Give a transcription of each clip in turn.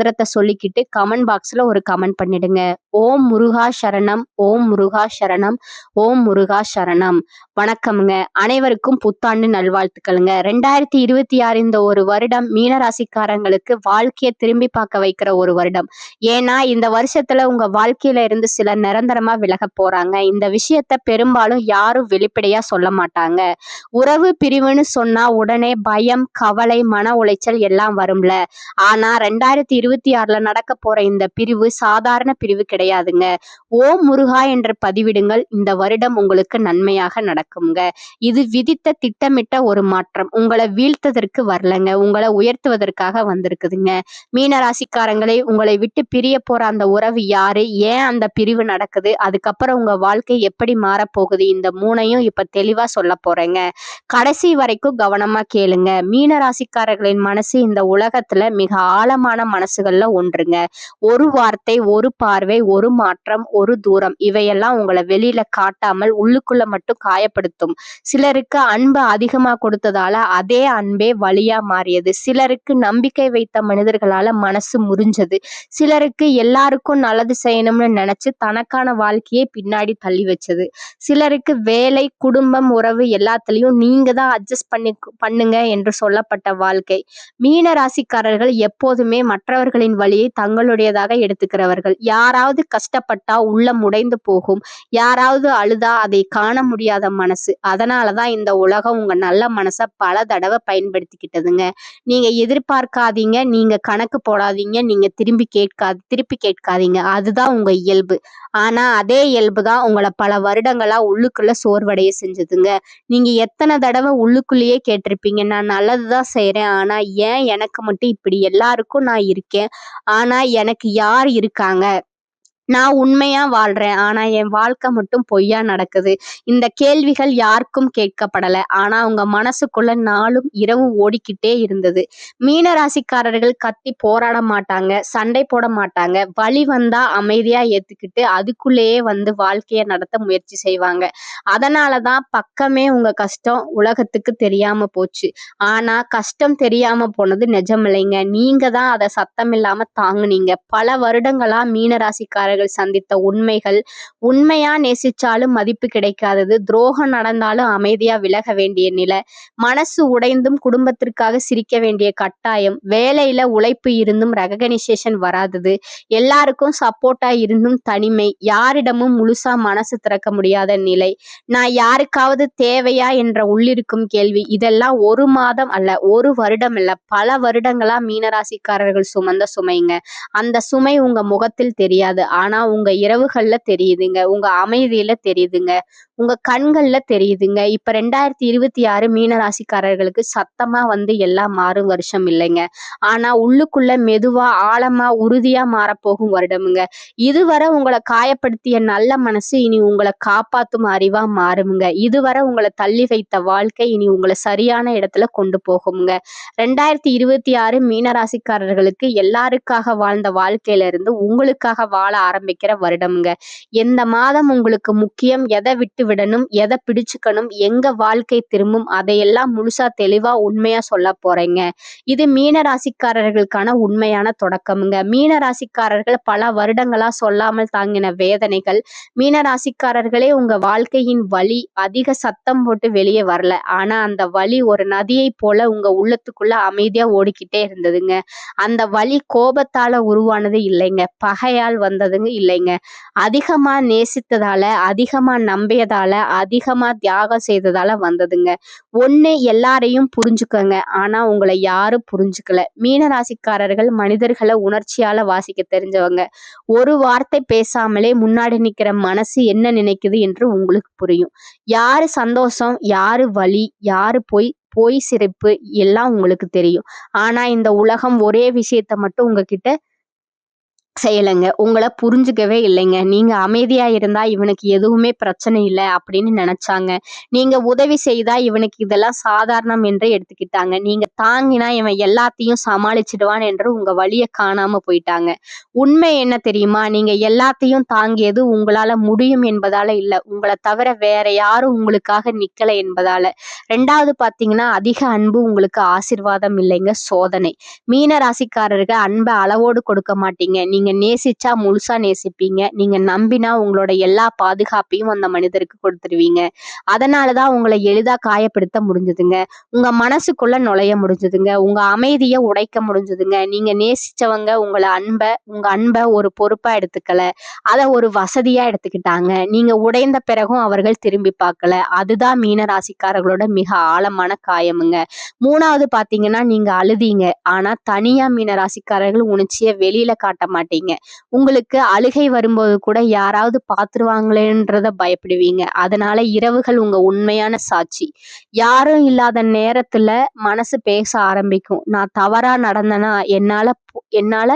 மந்திரத்தை சொல்லிக்கிட்டு கமெண்ட் பாக்ஸ்ல ஒரு கமெண்ட் பண்ணிடுங்க. ஓம் முருகா சரணம் ஓம் முருகா சரணம் ஓம் முருகா சரணம். வணக்கம்ங்க. அனைவருக்கும் புத்தாண்டு நல்வாழ்த்துக்களுங்க. ரெண்டாயிரத்தி இருபத்தி ஆறு இந்த ஒரு வருடம் மீனராசிக்காரங்களுக்கு வாழ்க்கையை திரும்பி பார்க்க வைக்கிற ஒரு வருடம். ஏன்னா இந்த வருஷத்துல உங்க வாழ்க்கையில இருந்து சில நிரந்தரமா விலக போறாங்க. இந்த விஷயத்த பெரும்பாலும் யாரும் வெளிப்படையா சொல்ல மாட்டாங்க. உறவு பிரிவுன்னு சொன்னா உடனே பயம் கவலை மன உளைச்சல் எல்லாம் வரும்ல. ஆனா ரெண்டாயிரத்தி இருபத்தி ஆறுல நடக்க போற இந்த பிரிவு சாதாரண பிரிவு கிடையாதுங்க. ஓம் முருகா என்று பதிவிடுங்கள். இந்த வருடம் உங்களுக்கு நன்மையாக நடக்குங்க. இது விதித்த திட்டமிட்ட ஒரு மாற்றம். உங்களை வீழ்த்ததற்கு வரலங்க. உங்களை உயர்த்துவதற்காக வந்திருக்குதுங்க. மீன ராசிக்காரங்களே உங்களை விட்டு பிரிய போற அந்த உறவு யாரு? ஏன் அந்த பிரிவு நடக்குது? அதுக்கப்புறம் உங்க வாழ்க்கை எப்படி மாறப்போகுது? இந்த மூணையும் இப்ப தெளிவா சொல்ல போறேங்க. கடைசி வரைக்கும் கவனமா கேளுங்க. மீன ராசிக்காரர்களின் மனசு இந்த உலகத்துல மிக ஆழமான மனசு மனசுகள்ல ஒன்றுங்க. ஒரு வார்த்தை ஒரு பார்வை ஒரு மாற்றம் ஒரு தூரம் இவையெல்லாம் உங்களை வெளியில காட்டாமல் உள்ளுக்குள்ள மட்டும் காயப்படுத்தும். சிலருக்கு அன்பு அதிகமா கொடுத்ததால அதே அன்பே வழியா மாறியது. சிலருக்கு நம்பிக்கை வைத்த மனிதர்களால மனசு முறிஞ்சது. சிலருக்கு எல்லாருக்கும் நல்லது செய்யணும்னு நினைச்சு தனக்கான வாழ்க்கையை பின்னாடி தள்ளி வச்சது. சிலருக்கு வேலை குடும்பம் உறவு எல்லாத்துலயும் நீங்க தான் அட்ஜஸ்ட் பண்ணி பண்ணுங்க என்று சொல்லப்பட்ட வாழ்க்கை. மீன ராசிக்காரர்கள் எப்போதுமே மற்ற மற்றவர்களின் வழியை தங்களுடையதாக எடுத்துக்கிறவர்கள். யாராவது கஷ்டப்பட்டா உள்ளம் உடைந்து போகும். யாராவது அழுதா அதை காண முடியாத மனசு. அதனாலதான் இந்த உலகம் உங்க நல்ல மனசை பல தடவை பயன்படுத்திக்கிட்டதுங்க. நீங்க எதிர்பார்க்காதீங்க. நீங்க கணக்கு போடாதீங்க. நீங்க திரும்பி கேட்காது திருப்பி கேட்காதீங்க. அதுதான் உங்க இயல்பு. ஆனா அதே இயல்பு தான் உங்களை பல வருடங்களா உள்ளுக்குள்ள சோர்வடைய செஞ்சதுங்க. நீங்க எத்தனை தடவை உள்ளுக்குள்ளேயே கேட்டிருப்பீங்க. நான் நல்லதுதான் செய்யறேன் ஆனா ஏன் எனக்கு மட்டும் இப்படி? எல்லாருக்கும் நான் இருக்கேன். ஆனா எனக்கு யார் இருக்காங்க? நான் உண்மையா வாழ்றேன். ஆனா என் வாழ்க்கை மட்டும் பொய்யா நடக்குது. இந்த கேள்விகள் யாருக்கும் கேட்கப்படல. ஆனா அவங்க மனசுக்குள்ள நாளும் இரவும் ஓடிக்கிட்டே இருந்தது. மீன ராசிக்காரர்கள் கத்தி போராட மாட்டாங்க சண்டை போட மாட்டாங்க. வழி வந்தா அமைதியா ஏத்துக்கிட்டு அதுக்குள்ளேயே வந்து வாழ்க்கையை நடத்த முயற்சி செய்வாங்க. அதனாலதான் பக்கமே உங்க கஷ்டம் உலகத்துக்கு தெரியாம போச்சு. ஆனா கஷ்டம் தெரியாம போனது நிஜமில்லைங்க நீங்க தான் அதை சத்தம் இல்லாம தாங்குனீங்க. பல வருடங்களா மீன ராசிக்காரர்கள் அவர்கள் சந்தித்த உண்மைகள் உண்மையா நேசிச்சாலும் மதிப்பு கிடைக்காதது துரோகம் நடந்தாலும் அமைதியா விலக வேண்டிய நிலை மனசு உடைந்தும் குடும்பத்திற்காக சிரிக்க வேண்டிய கட்டாயம் வேலையில உழைப்பு இருந்தும் ரெகனைசேஷன் வராதது எல்லாருக்கும் சப்போர்ட்டா இருந்தும் தனிமை யாரிடமும் முழுசா மனசு திறக்க முடியாத நிலை நான் யாருக்காவது தேவையா என்ற உள்ளிருக்கும் கேள்வி இதெல்லாம் ஒரு மாதம் அல்ல ஒரு வருடம் இல்ல பல வருடங்களா மீனராசிக்காரர்கள் சுமந்த சுமைங்க. அந்த சுமை உங்க முகத்தில் தெரியாது. ஆனால் ஆனா உங்க இரவுகள்ல தெரியுதுங்க. உங்க அமைதியில தெரியுதுங்க. உங்க கண்கள்ல தெரியுதுங்க. இப்ப ரெண்டாயிரத்தி இருபத்தி ஆறு மீன ராசிக்காரர்களுக்கு சத்தமா வந்து எல்லாம் மாறும் வருஷம் இல்லைங்க. ஆனா உள்ளுக்குள்ள மெதுவா ஆழமா உறுதியா மாறப்போகும் வருடமுங்க. இதுவரை உங்களை காயப்படுத்திய நல்ல மனசு இனி உங்களை காப்பாத்தும் அறிவா மாறுமுங்க. இதுவரை உங்களை தள்ளி வைத்த வாழ்க்கை இனி உங்களை சரியான இடத்துல கொண்டு போகுங்க ரெண்டாயிரத்தி இருபத்தி ஆறு மீனராசிக்காரர்களுக்கு எல்லாருக்காக வாழ்ந்த வாழ்க்கையில இருந்து உங்களுக்காக வாழ ஆரம்பி ஆரம்பிக்கிற வருடம்ங்க. எந்த மாதம் உங்களுக்கு முக்கியம் எதை விட்டு விடணும் எதை பிடிச்சுக்கணும் எங்க வாழ்க்கை திரும்பும் அதையெல்லாம் முழுசா தெளிவா உண்மையா சொல்ல போறேங்க. இது மீன ராசிக்காரர்களுக்கான உண்மையான தொடக்கமுங்க. மீன ராசிக்காரர்கள் பல வருடங்களா சொல்லாமல் தாங்கின வேதனைகள் மீன ராசிக்காரர்களே உங்க வாழ்க்கையின் வழி அதிக சத்தம் போட்டு வெளியே வரல. ஆனா அந்த வழி ஒரு நதியை போல உங்க உள்ளத்துக்குள்ள அமைதியா ஓடிக்கிட்டே இருந்ததுங்க. அந்த வழி கோபத்தால உருவானது இல்லைங்க. பகையால் பாருங்க இல்லைங்க. அதிகமா நேசித்ததால அதிகமா நம்பியதால அதிகமா தியாகம் செய்ததால வந்ததுங்க. ஒண்ணு எல்லாரையும் புரிஞ்சுக்கோங்க. ஆனா உங்களை யாரும் புரிஞ்சுக்கல. மீனராசிக்காரர்கள் மனிதர்களை உணர்ச்சியால வாசிக்க தெரிஞ்சவங்க. ஒரு வார்த்தை பேசாமலே முன்னாடி நிக்கிற மனசு என்ன நினைக்குது என்று உங்களுக்கு புரியும். யாரு சந்தோஷம் யாரு வழி யாரு போய் பொய் சிரிப்பு எல்லாம் உங்களுக்கு தெரியும். ஆனா இந்த உலகம் ஒரே விஷயத்த மட்டும் உங்ககிட்ட செய்யலைங்க. உங்களை புரிஞ்சுக்கவே இல்லைங்க. நீங்க அமைதியா இருந்தா இவனுக்கு எதுவுமே பிரச்சனை இல்லை அப்படின்னு நினைச்சாங்க. நீங்க உதவி செய்தா இவனுக்கு இதெல்லாம் சாதாரணம் என்று எடுத்துக்கிட்டாங்க. நீங்க தாங்கினா இவன் எல்லாத்தையும் சமாளிச்சிடுவான் என்று உங்க வழிய காணாம போயிட்டாங்க. உண்மை என்ன தெரியுமா? நீங்க எல்லாத்தையும் தாங்கியது உங்களால முடியும் என்பதால இல்ல. உங்களை தவிர வேற யாரும் உங்களுக்காக நிக்கல என்பதால. ரெண்டாவது பாத்தீங்கன்னா அதிக அன்பு உங்களுக்கு ஆசிர்வாதம் இல்லைங்க சோதனை. மீன ராசிக்காரர்கள் அன்பை அளவோடு கொடுக்க மாட்டீங்க. நீங்க நேசிச்சா முழுசா நேசிப்பீங்க. நீங்க நம்பினா உங்களோட எல்லா பாதுகாப்பையும் அந்த மனிதருக்கு கொடுத்துருவீங்க. அதனாலதான் உங்களை எளிதா காயப்படுத்த முடிஞ்சதுங்க. உங்க மனசுக்குள்ள நுழைய முடிஞ்சதுங்க. உங்க அமைதியை உடைக்க முடிஞ்சதுங்க. நீங்க நேசிச்சவங்க உங்களை அன்பை உங்க அன்பை ஒரு பொறுப்பா எடுத்துக்கல. அதை ஒரு வசதியா எடுத்துக்கிட்டாங்க. நீங்க உடைந்த பிறகும் அவர்கள் திரும்பி பார்க்கல. அதுதான் மீன ராசிக்காரர்களோட மிக ஆழமான காயமுங்க. மூணாவது பாத்தீங்கன்னா நீங்க அழுதீங்க. ஆனா தனியா மீன ராசிக்காரர்கள் உணர்ச்சியை வெளியில காட்ட மாட்டீங்க. உங்களுக்கு அழுகை வரும்போது கூட யாராவது பார்த்துருவாங்களேன்றத பயப்படுவீங்க. அதனால இரவுகள் உங்க உண்மையான சாட்சி. யாரும் இல்லாத நேரத்துல மனசு பேச ஆரம்பிக்கும். நான் தவறா நடந்தனா என்னால என்னால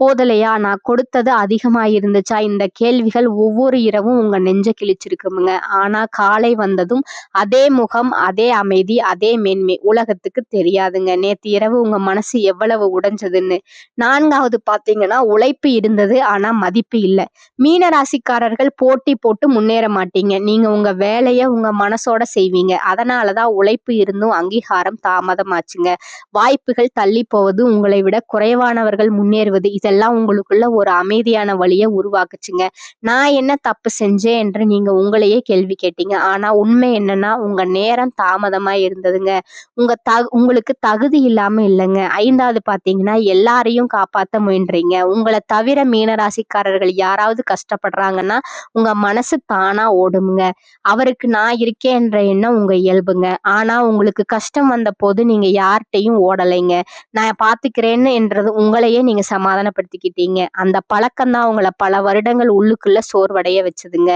போதலையா? நான் கொடுத்தது அதிகமா இருந்துச்சா? இந்த கேள்விகள் ஒவ்வொரு இரவும் உங்க நெஞ்ச கிழிச்சிருக்குமுங்க. ஆனா காலை வந்ததும் அதே முகம் அதே அமைதி அதே மேன்மை உலகத்துக்கு தெரியாதுங்க. நேத்து இரவு உங்க மனசு எவ்வளவு உடைஞ்சதுன்னு. நான்காவது பாத்தீங்கன்னா உழை உழைப்பு இருந்தது ஆனா மதிப்பு இல்லை. மீன ராசிக்காரர்கள் போட்டி போட்டு முன்னேற மாட்டீங்க. நீங்க உங்க வேலைய உங்க மனசோட செய்வீங்க. அதனாலதான் உழைப்பு இருந்தும் அங்கீகாரம் தாமதமாச்சுங்க. வாய்ப்புகள் தள்ளி போவது உங்களை விட குறைவானவர்கள் முன்னேறுவது இதெல்லாம் உங்களுக்குள்ள ஒரு அமைதியான வழியை உருவாக்குச்சுங்க. நான் என்ன தப்பு செஞ்சேன் என்று நீங்க உங்களையே கேள்வி கேட்டீங்க. ஆனா உண்மை என்னன்னா உங்க நேரம் தாமதமா இருந்ததுங்க. உங்க த உங்களுக்கு தகுதி இல்லாம இல்லைங்க. ஐந்தாவது பாத்தீங்கன்னா எல்லாரையும் காப்பாத்த முயன்றீங்க. உங்களை தவிர மீனராசிக்காரர்கள் யாராவது கஷ்டப்படுறாங்கன்னா உங்க மனசு தானா ஓடுமுங்க அவருக்கு நான் இருக்கேன் என்ற எண்ணம் உங்க இயல்புங்க. ஆனா உங்களுக்கு கஷ்டம் வந்த போது நீங்க யார்கிட்டையும் ஓடலைங்க. நான் பாத்துக்கிறேன்னு என்றது உங்களையே நீங்க சமாதானப்படுத்திக்கிட்டீங்க. அந்த பழக்கம் தான் உங்களை பல வருடங்கள் உள்ளுக்குள்ள சோர்வடைய வச்சதுங்க.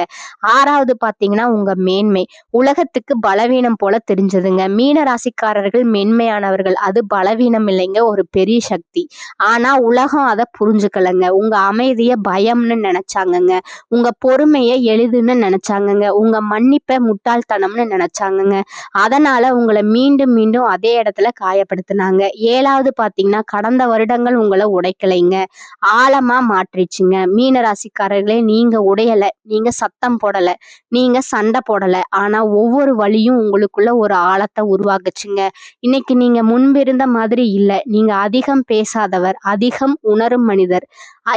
ஆறாவது பாத்தீங்கன்னா உங்க மேன்மை. உலகத்துக்கு பலவீனம் போல தெரிஞ்சதுங்க. மீன ராசிக்காரர்கள் மென்மையானவர்கள். அது பலவீனம் இல்லைங்க ஒரு பெரிய சக்தி. ஆனா உலகம் அதை புரிஞ்சுக்கலங்க. உங்க அமைதிய பயம்னு நினைச்சாங்கங்க. உங்க பொறுமைய எளிதுன்னு நினைச்சாங்கங்க. உங்க மன்னிப்பை முட்டாள்தனம்னு நினைச்சாங்கங்க. அதனால உங்களை மீண்டும் மீண்டும் அதே இடத்துல காயப்படுத்தினாங்க. ஏழாவது பாத்தீங்கன்னா கடந்த வருடங்கள் உங்களை உடைக்கலைங்க. ஆழமா மாற்றிச்சுங்க மீன ராசிக்காரர்களே நீங்க உடையல. நீங்க சத்தம் போடல. நீங்க சண்டை போடல. ஆனா ஒவ்வொரு வழியும் உங்களுக்குள்ள ஒரு ஆழத்தை உருவாக்குச்சுங்க. இன்னைக்கு நீங்க முன்பிருந்த மாதிரி இல்ல. நீங்க அதிகம் பேசாதவர் அதிகம் உணரும் மனிதர்.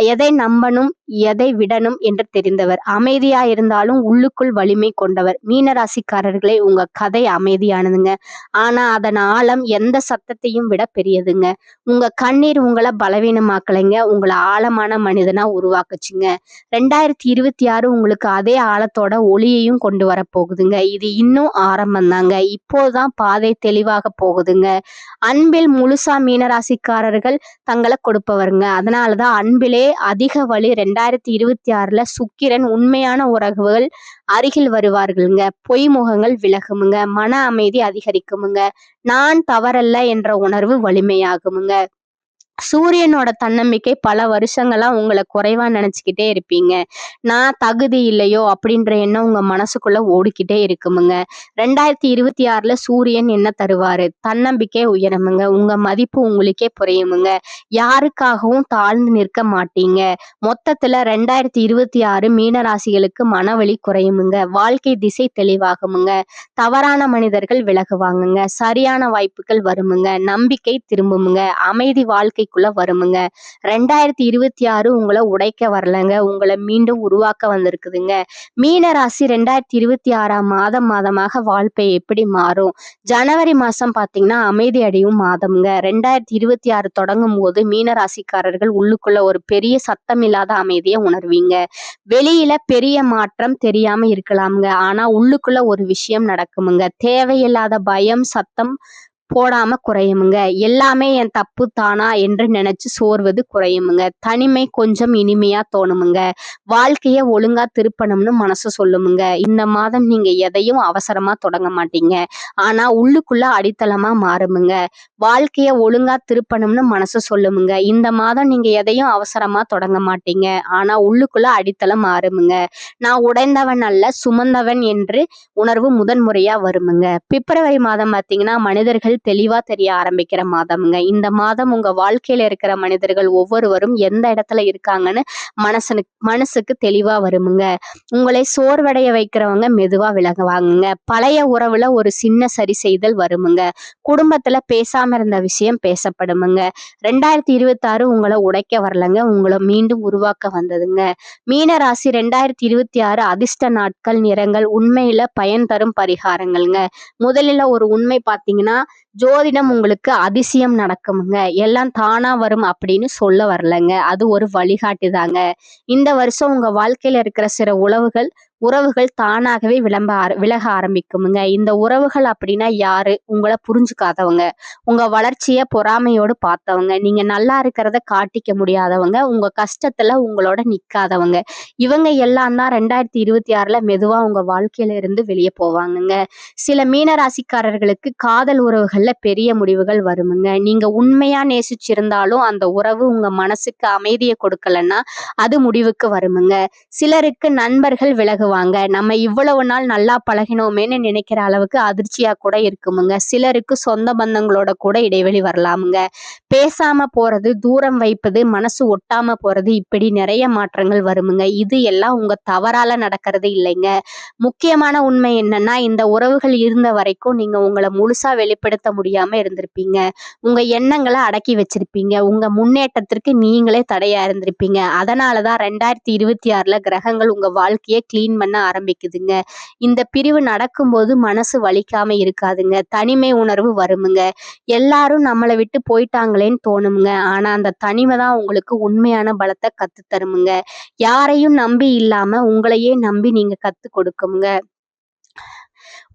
எதை நம்பணும்? எதை விடணும் என்று தெரிந்தவர். அமைதியா இருந்தாலும் உள்ளுக்குள் வலிமை கொண்டவர். மீனராசிக்காரர்களே உங்க கதை அமைதியானதுங்க. ஆனா அதன் ஆழம் எந்த சத்தத்தையும் விட பெரியதுங்க. உங்க கண்ணீர் உங்களை பலவீனமாக்கலைங்க. உங்களை ஆழமான மனிதனா உருவாக்குச்சுங்க. ரெண்டாயிரத்தி இருபத்தி ஆறு உங்களுக்கு அதே ஆழத்தோட ஒளியையும் கொண்டு வர போகுதுங்க இது இன்னும் ஆரம்பம் தாங்க இப்போதான் பாதை தெளிவாக போகுதுங்க. அன்பில் முழுசா மீனராசிக்காரர்கள் தங்களை கொடுப்பவருங்க. அதனாலதான் அன்பிலே அதிக வழி ரெண்டாயிரத்தி இருபத்தி ஆறுல சுக்கிரன் உண்மையான உறவுகள் அருகில் வருவார்களுங்க. பொய் முகங்கள் விலகுமுங்க. மன அமைதி அதிகரிக்குமுங்க. நான் தவறல்ல என்ற உணர்வு வலிமையாகுமுங்க. சூரியனோட தன்னம்பிக்கை பல வருஷங்களா உங்களை குறைவா நினைச்சுக்கிட்டே இருப்பீங்க. நான் தகுதி இல்லையோ அப்படின்ற எண்ணம் உங்க மனசுக்குள்ள ஓடிக்கிட்டே இருக்குமுங்க. ரெண்டாயிரத்தி இருபத்தி ஆறுல சூரியன் என்ன தருவாரு? தன்னம்பிக்கை உயரமுங்க. உங்க மதிப்பு உங்களுக்கே புரியுமுங்க. யாருக்காகவும் தாழ்ந்து நிற்க மாட்டீங்க. மொத்தத்துல ரெண்டாயிரத்தி இருபத்தி ஆறு மீனராசிகளுக்கு மனவழி குறையுமுங்க. வாழ்க்கை திசை தெளிவாகுமுங்க. தவறான மனிதர்கள் விலகுவாங்குங்க. சரியான வாய்ப்புகள் வருமுங்க. நம்பிக்கை திரும்புமுங்க. அமைதி வாழ்க்கை வாழ்க்கைக்குள்ள வருமுங்க. ரெண்டாயிரத்தி இருபத்தி ஆறு உங்களை உடைக்க வரலங்க. உங்களை மீண்டும் உருவாக்க வந்திருக்குதுங்க. மீன ராசி ரெண்டாயிரத்தி இருபத்தி ஆறாம் மாதம் மாதமாக வாழ்க்கை எப்படி மாறும்? ஜனவரி மாசம் பாத்தீங்கன்னா அமைதி அடையும் மாதம்ங்க. ரெண்டாயிரத்தி இருபத்தி ஆறு தொடங்கும் போது மீன ராசிக்காரர்கள் உள்ளுக்குள்ள ஒரு பெரிய சத்தம் இல்லாத அமைதியை உணர்வீங்க. வெளியில பெரிய மாற்றம் தெரியாம இருக்கலாமுங்க. ஆனா உள்ளுக்குள்ள ஒரு விஷயம் நடக்குமுங்க. தேவையில்லாத பயம் சத்தம் போடாம குறையுமுங்க. எல்லாமே என் தப்பு தானா என்று நினைச்சு சோர்வது குறையுமுங்க. தனிமை கொஞ்சம் இனிமையா தோணுமுங்க. வாழ்க்கைய ஒழுங்கா திருப்பணும்னு மனசு சொல்லுமுங்க. இந்த மாதம் நீங்க எதையும் அவசரமா தொடங்க மாட்டீங்க. ஆனா உள்ளுக்குள்ள அடித்தளமா மாறுமுங்க. வாழ்க்கைய ஒழுங்கா திருப்பணும்னு மனசு சொல்லுமுங்க. இந்த மாதம் நீங்க எதையும் அவசரமா தொடங்க மாட்டீங்க. ஆனா உள்ளுக்குள்ள அடித்தளம் மாறுமுங்க. நான் உடைந்தவன் அல்ல சுமந்தவன் என்று உணர்வு முதன்முறையா வருமுங்க. பிப்ரவரி மாதம் பார்த்தீங்கன்னா மனிதர்கள் தெளிவா தெரிய ஆரம்பிக்கிற மாதம்ங்க. இந்த மாதம் உங்க வாழ்க்கையில இருக்கிற மனிதர்கள் ஒவ்வொருவரும் எந்த இடத்துல இருக்காங்கன்னு மனசனுக்கு மனசுக்கு தெளிவா வருமுங்க. உங்களை சோர்வடைய வைக்கிறவங்க மெதுவா விலகுவாங்க பழைய உறவுல ஒரு சின்ன சரி செய்தல் வருமுங்க. குடும்பத்துல பேசாம இருந்த விஷயம் பேசப்படுமுங்க. ரெண்டாயிரத்தி இருபத்தி ஆறு உங்களை உடைக்க வரலங்க. உங்களை மீண்டும் உருவாக்க வந்ததுங்க. மீன ராசி ரெண்டாயிரத்தி இருபத்தி ஆறு அதிர்ஷ்ட நாட்கள் நிறங்கள் உண்மையில பயன் தரும் பரிகாரங்கள்ங்க. முதலில் ஒரு உண்மை பார்த்தீங்கன்னா ஜோதிடம் உங்களுக்கு அதிசயம் நடக்குமுங்க. எல்லாம் தானா வரும் அப்படின்னு சொல்ல வரலங்க. அது ஒரு வழிகாட்டி தாங்க இந்த வருஷம் உங்க வாழ்க்கையில இருக்கிற சில உழவுகள் உறவுகள் தானாகவே விளம்ப ஆர- விலக ஆரம்பிக்குமுங்க. இந்த உறவுகள் அப்படின்னா யாரு? உங்களை புரிஞ்சுக்காதவங்க. உங்க வளர்ச்சிய பொறாமையோடு பார்த்தவங்க. நீங்க நல்லா இருக்கிறத காட்டிக்க முடியாதவங்க. உங்க கஷ்டத்துல உங்களோட நிக்காதவங்க. இவங்க எல்லாம் தான் ரெண்டாயிரத்தி இருபத்தி ஆறுல மெதுவா உங்க வாழ்க்கையில இருந்து வெளியே போவாங்கங்க. சில மீன ராசிக்காரர்களுக்கு காதல் உறவுகள்ல பெரிய முடிவுகள் வருமுங்க. நீங்க உண்மையா நேசிச்சிருந்தாலும் அந்த உறவு உங்க மனசுக்கு அமைதியை கொடுக்கலன்னா அது முடிவுக்கு வருமுங்க. சிலருக்கு நண்பர்கள் விலகுவாங்க. நம்ம இவ்வளவு நாள் நல்லா பழகினோமேன்னு நினைக்கிற அளவுக்கு அதிர்ச்சியா கூட இருக்குமுங்க. சிலருக்கு சொந்த பந்தங்களோட கூட இடைவெளி வரலாமுங்க. பேசாம போறது தூரம் வைப்பது மனசு ஒட்டாம போறது இப்படி நிறைய மாற்றங்கள் வருமுங்க. இது எல்லாம் உங்க தவறால நடக்கிறது இல்லைங்க. முக்கியமான உண்மை என்னன்னா இந்த உறவுகள் இருந்த வரைக்கும் நீங்க உங்களை முழுசா வெளிப்படுத்த முடியாம இருந்திருப்பீங்க. உங்க எண்ணங்களை அடக்கி வச்சிருப்பீங்க. உங்க முன்னேற்றத்திற்கு நீங்களே தடையா இருந்திருப்பீங்க. அதனாலதான் ரெண்டாயிரத்தி இருபத்தி ஆறுல கிரகங்கள் உங்க வாழ்க்கையை க்ளீன் பண்ண ஆரம்பிக்குதுங்க. இந்த பிரிவு நடக்கும்போது மனசு வலிக்காம இருக்காதுங்க. தனிமை உணர்வு வருமுங்க. எல்லாரும் நம்மளை விட்டு போயிட்டாங்களேன்னு தோணுமுங்க. ஆனா அந்த தனிமை தான் உங்களுக்கு உண்மையான பலத்தை கத்து தருமுங்க யாரையும் நம்பி இல்லாம உங்களையே நம்பி நீங்க கத்து கொடுக்குங்க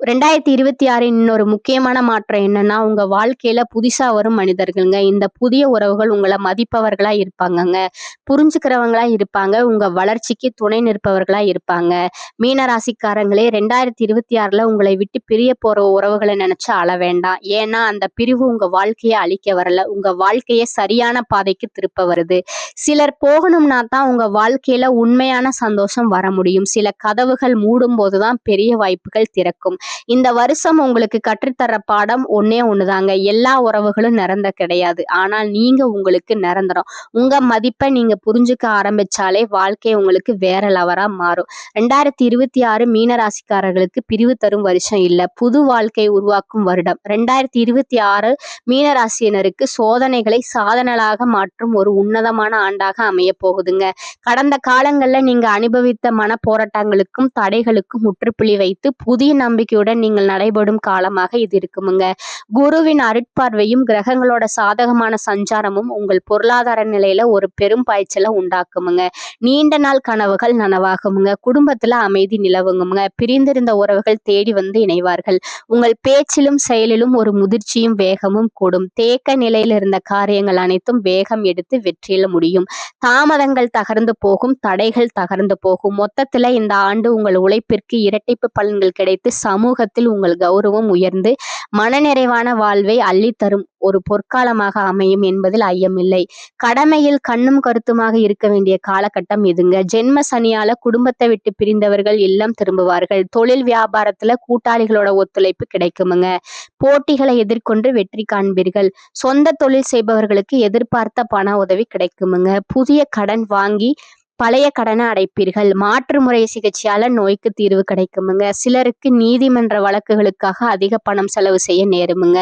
ரெண்டாயிரத்தி இருபத்தி ஆறு இன்னொரு முக்கியமான மாற்றம் என்னன்னா உங்க வாழ்க்கையில புதுசா வரும் மனிதர்களுங்க. இந்த புதிய உறவுகள் உங்களை மதிப்பவர்களா இருப்பாங்கங்க. புரிஞ்சுக்கிறவங்களா இருப்பாங்க. உங்க வளர்ச்சிக்கு துணை நிற்பவர்களா இருப்பாங்க. மீனராசிக்காரங்களே ரெண்டாயிரத்தி இருபத்தி ஆறுல உங்களை விட்டு பிரிய போற உறவுகளை நினைச்சு அழ வேண்டாம். ஏன்னா அந்த பிரிவு உங்க வாழ்க்கையை அழிக்க வரல. உங்க வாழ்க்கையை சரியான பாதைக்கு திருப்ப வருது. சிலர் போகணும்னா தான் உங்க வாழ்க்கையில உண்மையான சந்தோஷம் வர முடியும். சில கதவுகள் மூடும் போதுதான் பெரிய வாய்ப்புகள் திறக்கும். இந்த வருஷம் உங்களுக்கு கற்றுத்தர பாடம் ஒன்னே ஒண்ணுதாங்க. எல்லா உறவுகளும் நிரந்த கிடையாது. ஆனால் நீங்க உங்களுக்கு நிரந்தரம். உங்க மதிப்பை நீங்க புரிஞ்சுக்க ஆரம்பிச்சாலே வாழ்க்கை உங்களுக்கு வேற லெவரா மாறும். ரெண்டாயிரத்தி இருபத்தி ஆறு மீனராசிக்காரர்களுக்கு பிரிவு தரும் வருஷம் இல்ல. புது வாழ்க்கை உருவாக்கும் வருடம். ரெண்டாயிரத்தி இருபத்தி ஆறு மீனராசியினருக்கு சோதனைகளை சாதனைகளாக மாற்றும் ஒரு உன்னதமான ஆண்டாக அமைய போகுதுங்க. கடந்த காலங்கள்ல நீங்க அனுபவித்த மன போராட்டங்களுக்கும் தடைகளுக்கும் முற்றுப்புள்ளி வைத்து புதிய நம்பிக்கை நம்பிக்கையுடன் நீங்கள் நடைபெறும் காலமாக இது இருக்குமுங்க. குருவின் அருட்பார்வையும் கிரகங்களோட சாதகமான சஞ்சாரமும் உங்கள் பொருளாதார நிலையில ஒரு பெரும் பாய்ச்சலை உண்டாக்குமுங்க. நீண்ட நாள் கனவுகள் நனவாகுமுங்க. குடும்பத்துல அமைதி நிலவுங்குங்க பிரிந்திருந்த உறவுகள் தேடி வந்து இணைவார்கள். உங்கள் பேச்சிலும் செயலிலும் ஒரு முதிர்ச்சியும் வேகமும் கூடும். தேக்க நிலையில இருந்த காரியங்கள் அனைத்தும் வேகம் எடுத்து வெற்றியில முடியும். தாமதங்கள் தகர்ந்து போகும் தடைகள் தகர்ந்து போகும். மொத்தத்துல இந்த ஆண்டு உங்கள் உழைப்பிற்கு இரட்டிப்பு பலன்கள் கிடைத்து சமூகத்தில் உங்கள் கௌரவம் உயர்ந்து மனநிறைவான வாழ்வை அள்ளித்தரும். ஒரு பொற்காலமாக அமையும் என்பதில் ஐயமில்லை. கடமையில் கண்ணும் கருத்துமாக இருக்க வேண்டிய காலகட்டம் இதுங்க. ஜென்ம சனியால குடும்பத்தை விட்டு பிரிந்தவர்கள் இல்லம் திரும்புவார்கள். தொழில் வியாபாரத்துல கூட்டாளிகளோட ஒத்துழைப்பு கிடைக்குமுங்க. போட்டிகளை எதிர்கொண்டு வெற்றி காண்பீர்கள். சொந்த தொழில் செய்பவர்களுக்கு எதிர்பார்த்த பண உதவி கிடைக்குமுங்க. புதிய கடன் வாங்கி பழைய கடனை அடைப்பீர்கள். மாற்று முறை சிகிச்சையால நோய்க்கு தீர்வு கிடைக்குமுங்க. சிலருக்கு நீதிமன்ற வழக்குகளுக்காக அதிக பணம் செலவு செய்ய நேருமுங்க.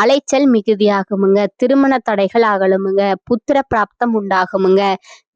அலைச்சல் மிகுதியாகுமுங்க. திருமண தடைகள் அகலுமுங்க புத்திர பிராப்தம் உண்டாகுமுங்க.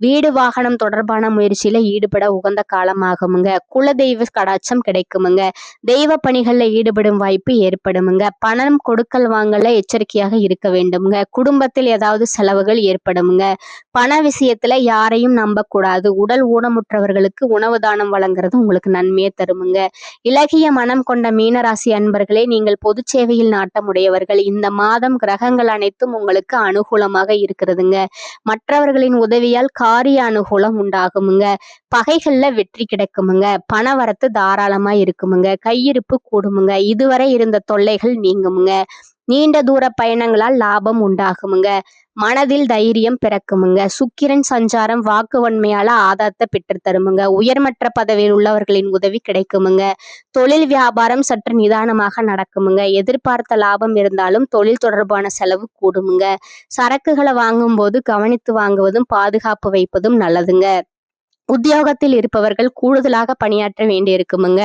வீடு வாகனம் தொடர்பான முயற்சியில ஈடுபட உகந்த காலமாகுமுங்க. குலதெய்வ கடாட்சம் கிடைக்குமுங்க. தெய்வ பணிகள்ல ஈடுபடும் வாய்ப்பு ஏற்படுமுங்க. பணம் கொடுக்கல் வாங்கல எச்சரிக்கையாக இருக்க வேண்டுமுங்க. குடும்பத்தில் ஏதாவது செலவுகள் ஏற்படுமுங்க. பண விஷயத்துல யாரையும் நம்பக்கூடாது. உடல் ஊனமுற்றவர்களுக்கு உணவு தானம் வழங்குறது உங்களுக்கு நன்மையை தருமுங்க. இலகிய மனம் கொண்ட மீனராசி அன்பர்களே நீங்கள் பொது சேவையில் நாட்டமுடையவர்கள். இந்த மாதம் கிரகங்கள் அனைத்தும் உங்களுக்கு அனுகூலமாக இருக்கிறதுங்க. மற்றவர்களின் உதவியால் காரிய அனுகூலம் உண்டாகுமுங்க பகைகள்ல வெற்றி கிடைக்குமுங்க. பணவரத்து தாராளமா இருக்குமுங்க. கையிருப்பு கூடுமுங்க. இதுவரை இருந்த தொல்லைகள் நீங்குமுங்க. நீண்ட தூர பயணங்களால் லாபம் உண்டாகுமுங்க. மனதில் தைரியம் பிறக்குமுங்க. சுக்கிரன் சஞ்சாரம் வாக்குவன்மையால ஆதாரத்தை பெற்று தருமுங்க. உயர்மற்ற பதவியில் உள்ளவர்களின் உதவி கிடைக்குமுங்க. தொழில் வியாபாரம் சற்று நிதானமாக நடக்குமுங்க. எதிர்பார்த்த லாபம் இருந்தாலும் தொழில் தொடர்பான செலவு கூடுமுங்க. சரக்குகளை வாங்கும்போது கவனித்து வாங்குவதும் பாதுகாப்பு வைப்பதும் நல்லதுங்க. உத்தியோகத்தில் இருப்பவர்கள் கூடுதலாக பணியாற்ற வேண்டி இருக்குமுங்க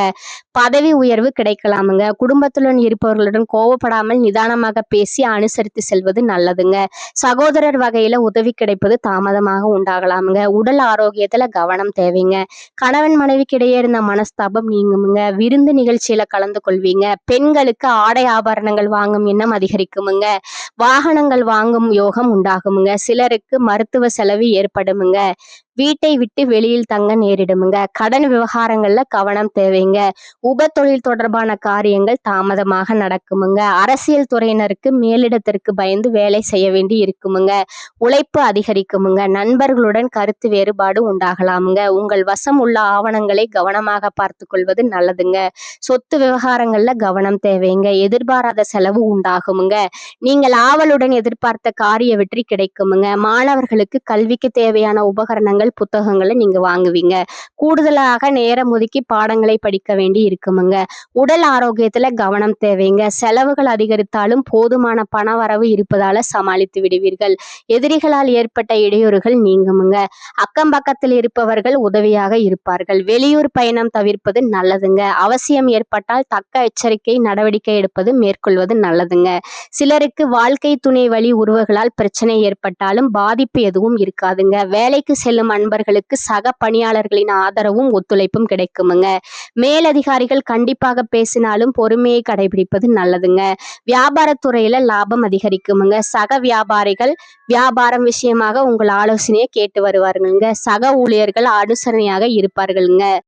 பதவி உயர்வு கிடைக்கலாமுங்க. குடும்பத்துடன் இருப்பவர்களுடன் கோவப்படாமல் நிதானமாக பேசி அனுசரித்து செல்வது நல்லதுங்க. சகோதரர் வகையில உதவி கிடைப்பது தாமதமாக உண்டாகலாமுங்க. உடல் ஆரோக்கியத்துல கவனம் தேவைங்க. கணவன் மனைவிக்கிடையே இருந்த மனஸ்தாபம் நீங்குமுங்க. விருந்து நிகழ்ச்சியில கலந்து கொள்வீங்க. பெண்களுக்கு ஆடை ஆபரணங்கள் வாங்கும் எண்ணம் அதிகரிக்குமுங்க. வாகனங்கள் வாங்கும் யோகம் உண்டாகுமுங்க. சிலருக்கு மருத்துவ செலவு ஏற்படுமுங்க. வீட்டை விட்டு வெளியில் தங்க நேரிடுமுங்க. கடன் விவகாரங்கள்ல கவனம் தேவைங்க. உப தொழில் தொடர்பான காரியங்கள் தாமதமாக நடக்குமுங்க. அரசியல் துறையினருக்கு மேலிடத்திற்கு பயந்து வேலை செய்ய வேண்டி இருக்குமுங்க. உழைப்பு அதிகரிக்குமுங்க. நண்பர்களுடன் கருத்து வேறுபாடு உண்டாகலாமுங்க. உங்கள் வசம் உள்ள ஆவணங்களை கவனமாக பார்த்து கொள்வது நல்லதுங்க. சொத்து விவகாரங்கள்ல கவனம் தேவைங்க. எதிர்பாராத செலவு உண்டாகுமுங்க. நீங்கள் ஆவலுடன் எதிர்பார்த்த காரிய வெற்றி கிடைக்குமுங்க. மாணவர்களுக்கு கல்விக்கு தேவையான உபகரணங்கள் புத்தகங்களை நீங்க வாங்குவீங்க. கூடுதலாக நேரம் ஒதுக்கி பாடங்களை படிக்க வேண்டி இருக்குமுங்க. உடல் ஆரோக்கியத்துல கவனம் தேவைங்க. செலவுகள் அதிகரித்தாலும் போதுமான பண வரவு இருப்பதால சமாளித்து விடுவீர்கள். எதிரிகளால் ஏற்பட்ட இடையூறுகள் நீங்குமுங்க. அக்கம் பக்கத்தில் இருப்பவர்கள் உதவியாக இருப்பார்கள். வெளியூர் பயணம் தவிர்ப்பது நல்லதுங்க. அவசியம் ஏற்பட்டால் தக்க எச்சரிக்கை நடவடிக்கை எடுப்பது மேற்கொள்வது நல்லதுங்க. சிலருக்கு வாழ்க்கை துணை வழி உறவுகளால் பிரச்சனை ஏற்பட்டாலும் பாதிப்பு எதுவும் இருக்காதுங்க. வேலைக்கு செல்லும் அன்பர்களுக்கு சக பணியாளர்களின் ஆதரவும் ஒத்துழைப்பும் கிடைக்குமுங்க. மேலதிகாரிகள் கண்டிப்பாக பேசினாலும் பொறுமையை கடைபிடிப்பது நல்லதுங்க. வியாபாரத்துறையில லாபம் அதிகரிக்குமுங்க. சக வியாபாரிகள் வியாபாரம் விஷயமாக உங்கள் ஆலோசனையை கேட்டு வருவாருங்க சக ஊழியர்கள் அனுசரணையாக இருப்பார்களுங்க.